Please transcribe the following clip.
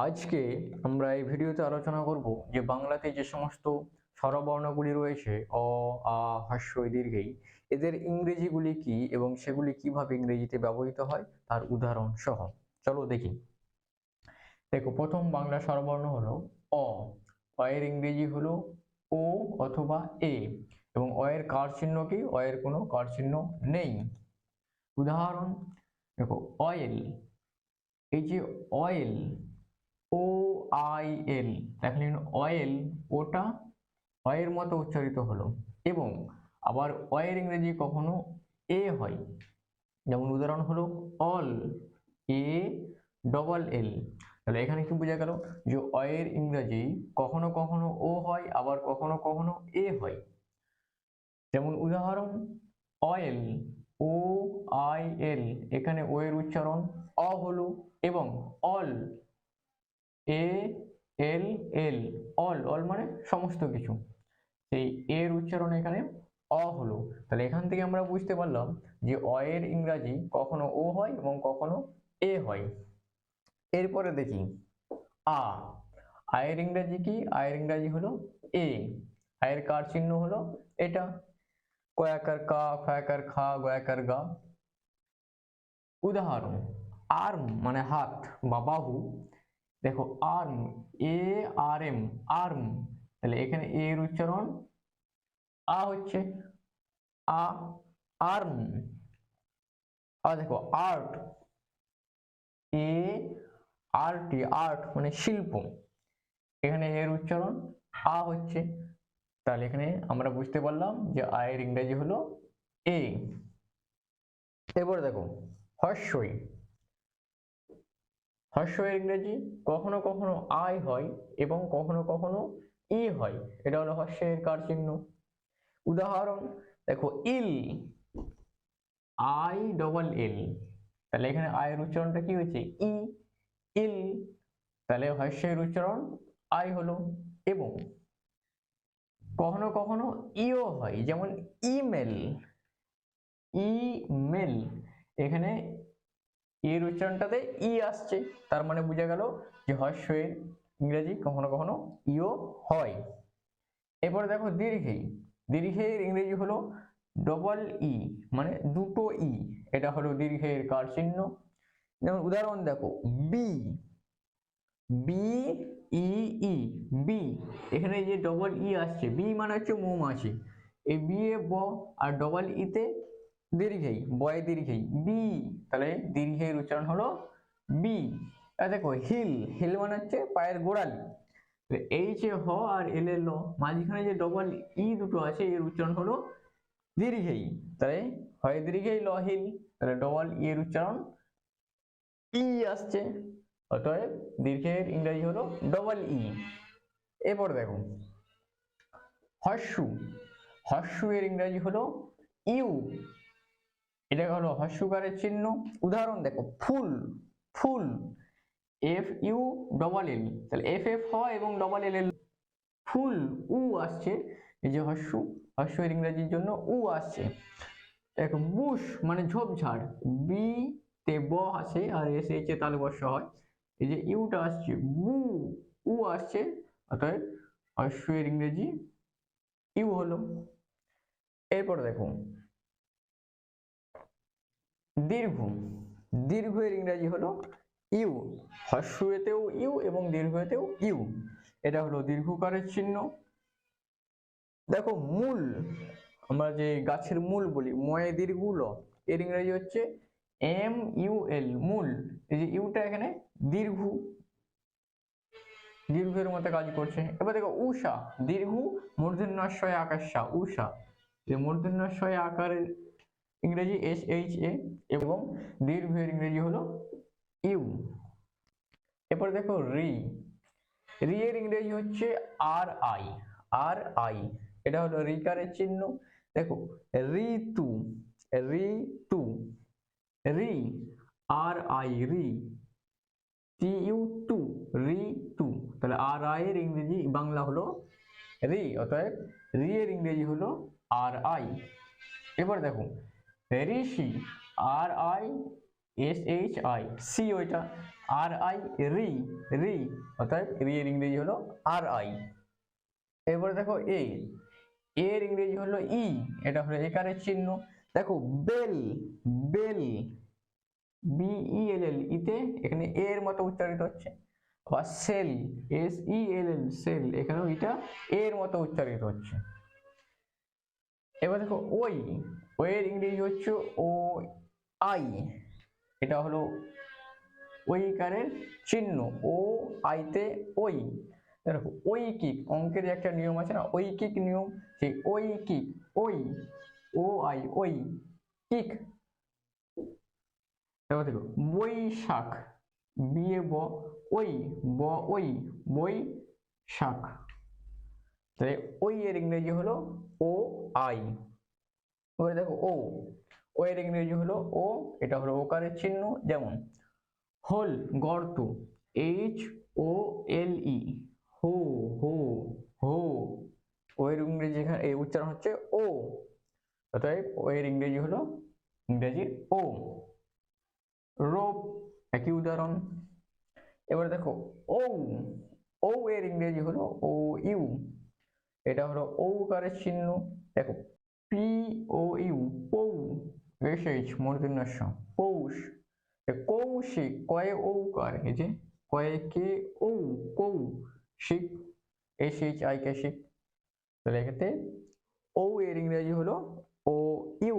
আজকে আমরা এই ভিডিওতে আলোচনা করব যে বাংলাতে যে সমস্ত স্বরবর্ণগুলি রয়েছে অ, আ, হস্য দীর্ঘেই, এদের ইংরেজিগুলি কি এবং সেগুলি কীভাবে ইংরেজিতে ব্যবহৃত হয় তার উদাহরণ সহ। চলো দেখি। দেখো, প্রথম বাংলা স্বরবর্ণ হলো অ। এর ইংরেজি হলো ও অথবা এ এবং অ এর কার চিহ্ন কি? অ এর কোনো কার চিহ্ন নেই। উদাহরণ, দেখো, অয়েল। এই যে অয়েল ও আই এল দেখলেন অয়েল ওটা অয়ের মতো উচ্চারিত হলো। এবং আবার অয়ের ইংরেজি কখনো এ হয়। যেমন উদাহরণ হলো, অল এ ডবল এল তাহলে এখানে কি বোঝা গেল যে অয়ের ইংরেজি কখনো কখনো ও হয়, আবার কখনো কখনো এ হয়। যেমন উদাহরণ অয়েল ও আই এল এখানে ও এর উচ্চারণ অ হলো এবং all A L L all all মানে সমস্ত কিছু। সেই এর উচ্চারণ এখানে অ হলো। তাহলে এখান থেকে আমরা বুঝতে পারলাম যে অ এর ইংরাজি কখনো ও হয় এবং কখনো এ হয়। এরপরে দেখি, আ আয়ের ইংরাজি কি? আয়ের ইংরাজি হলো এ। আয়ের কার চিহ্ন হলো? এটা। কয়াকার কা খয়াকার খা গয়াকার গা। উদাহরণ, আর্ম মানে হাত বা বাহু। দেখো arm A R M arm তাহলে এখানে এ এর উচ্চারণ আ হচ্ছে আ আর্ম আর দেখো আর্ট এ আর টি আর্ট মানে শিল্প। এখানে এর উচ্চারণ আ হচ্ছে, তাহলে এখানে আমরা বুঝতে পারলাম যে আয়ের ইংরেজি হলো এ এবার দেখো, হর্ষই। হর্ষয়ের ইংরেজি কখনো কখনো আই হয় এবং কখনো কখনো ই হয়। এটা হলো হর্ষের কার চিহ্ন উদাহরণ, দেখো, ইল, আই ডবল এল। তাহলে এখানে আয়ের উচ্চারণটা কি হয়েছে? ই, ইল। তাহলে হর্ষের উচ্চারণ আই হলো এবং। কখনো কখনো ইও হয়, যেমন ইমেল। ইমেল, এখানে এর উচ্চারণটাতে ই আসছে। তার মানে বোঝা গেল যে হর্ষের ইংরেজি কখনো কখনো ইও হয়। এরপরে দেখো দীর্ঘেই দীর্ঘের ইংরেজি হলো ডবল ই মানে দুটো ই এটা হলো দীর্ঘের কার চিহ্ন। যেমন উদাহরণ দেখো bee B E E bee এখানে যে ডবল ই আসছে বি মানে হচ্ছে মৌমাছি। এই বি এ ব আর ডবল ইতে দীর্ঘেই, বয় দীর্ঘেই বি তাহলে দীর্ঘের উচ্চারণ হলো বি দেখো হিল হিল মানে হচ্ছে পায়ের গোড়ালি। এইচ এ হ আর এল এল মাঝখানে যে ডবল ই দুটো আছে, এর উচ্চারণ হলো দীর্ঘেই। তাহলে হয় দীর্ঘেই ল হিল তাহলে ডবল ই এর উচ্চারণ ই আসছে। অতএব দীর্ঘের ইংরেজি হলো ডবল ই এরপর দেখো, হর্ষু হর্ষু এর ইংরেজি হলো ইউ। এটা হলো হর্ষুকারের চিহ্ন। উদাহরণ দেখো, full full F U double L তাহলে এফ এফ হয় এবং ডবল এল এল ফুল, উ আসছে, এই যে হর্ষু হর্ষ এর ইংরেজির জন্য উ আসছে। দেখো, বুশ মানে ঝোপঝাড়, বি তে ব আসে আর এস এইচ এ তালে বর্ষ হয়। এই যে ইউটা আসছে, বু, উ আসছে, অতএব হর্ষ এর ইংরেজি ইউ হলো। এরপর দেখো দীর্ঘ। দীর্ঘ এর ইংরাজি হলো ইউ। হর্ষেতেও ইউ এবং দীর্ঘতেও ইউ। এটা হলো দীর্ঘকারের চিহ্ন। দেখো মূল, আমরা যে গাছের মূল বলি, ময়ে দীর্ঘ ল এর ইংরেজি হচ্ছে এম ইউ এল, মূল। এই যে ইউটা এখানে দীর্ঘ। দীর্ঘের মতো কাজ করছে। এবার দেখো উষা দীর্ঘ মূর্ধন্যাশয় আকাশা উষা যে মূর্ধন্যাশয় আকারের ইংরেজি এস এইচ এ এবং দীর্ঘের ইংরেজি হলো ইউ এরপর দেখো রি। রি এর ইংরেজি হচ্ছে আর আই আর আই এটা হলো রিকারের চিহ্ন। দেখো, ঋতু ঋতু, রি টু রি। আর আই রি টি ইউ টু ঋতু তাহলে আর আই এর ইংরেজি, বাংলা হলো রি, অতএব রি এর ইংরেজি হলো আর আই এবার দেখো Rishi R I S H I C ওইটা আর আই রি রি অর্থাৎ রি এর ইংরেজি হলো আর আই এরপরে দেখো এ এর ইংরেজি হলো ই এটা হলো একারের চিহ্ন। দেখো bell bell B E L L ইতে এখানে এ এর মতো উচ্চারিত হচ্ছে। বা cell S E L L cell এখানেও এটা এর মতো উচ্চারিত হচ্ছে। এবার দেখো ওই ওই এর ইংরেজি হচ্ছে ও আই। এটা হলো ওই কারের চিহ্ন, ও আইতে ওই। দেখো, ঐকিক, অঙ্কের যে একটা নিয়ম আছে না ওই ঐকিক নিয়ম, সেই ঐকিক, ওই, ও আই, ওই কিক। এবার দেখো, বৈশাখ, বিয়ে ব, ওই ব, ওই বই শাক তাহলে ওই এর ইংরেজি হলো ও আই এবারে দেখো ও ও এর ইংরেজি হলো ও এটা হলো ওকারের চিহ্ন। যেমন, হোল, গর্ত এইচ ও এল ই হো হো হো। ও এর ইংরেজি এখানে এই উচ্চারণ হচ্ছে ও অতএব ও এর ইংরেজি হলো ইংরেজি ও রোপ, একই উদাহরণ। এবারে দেখো ও ও এর ইংরেজি হলো ও ইউ এটা হলো ঔকারের চিহ্ন। দেখো, পি ও ইউ পৌ এস এইচ মূর্ধন্য পৌষ। কৌশিক কয়ে ঔকার এই যে, কয়ে কে ও কৌ শিক এস এইচ আই কে শিক তাহলে এক্ষেত্রে ও এর ইংরেজি হলো ও ইউ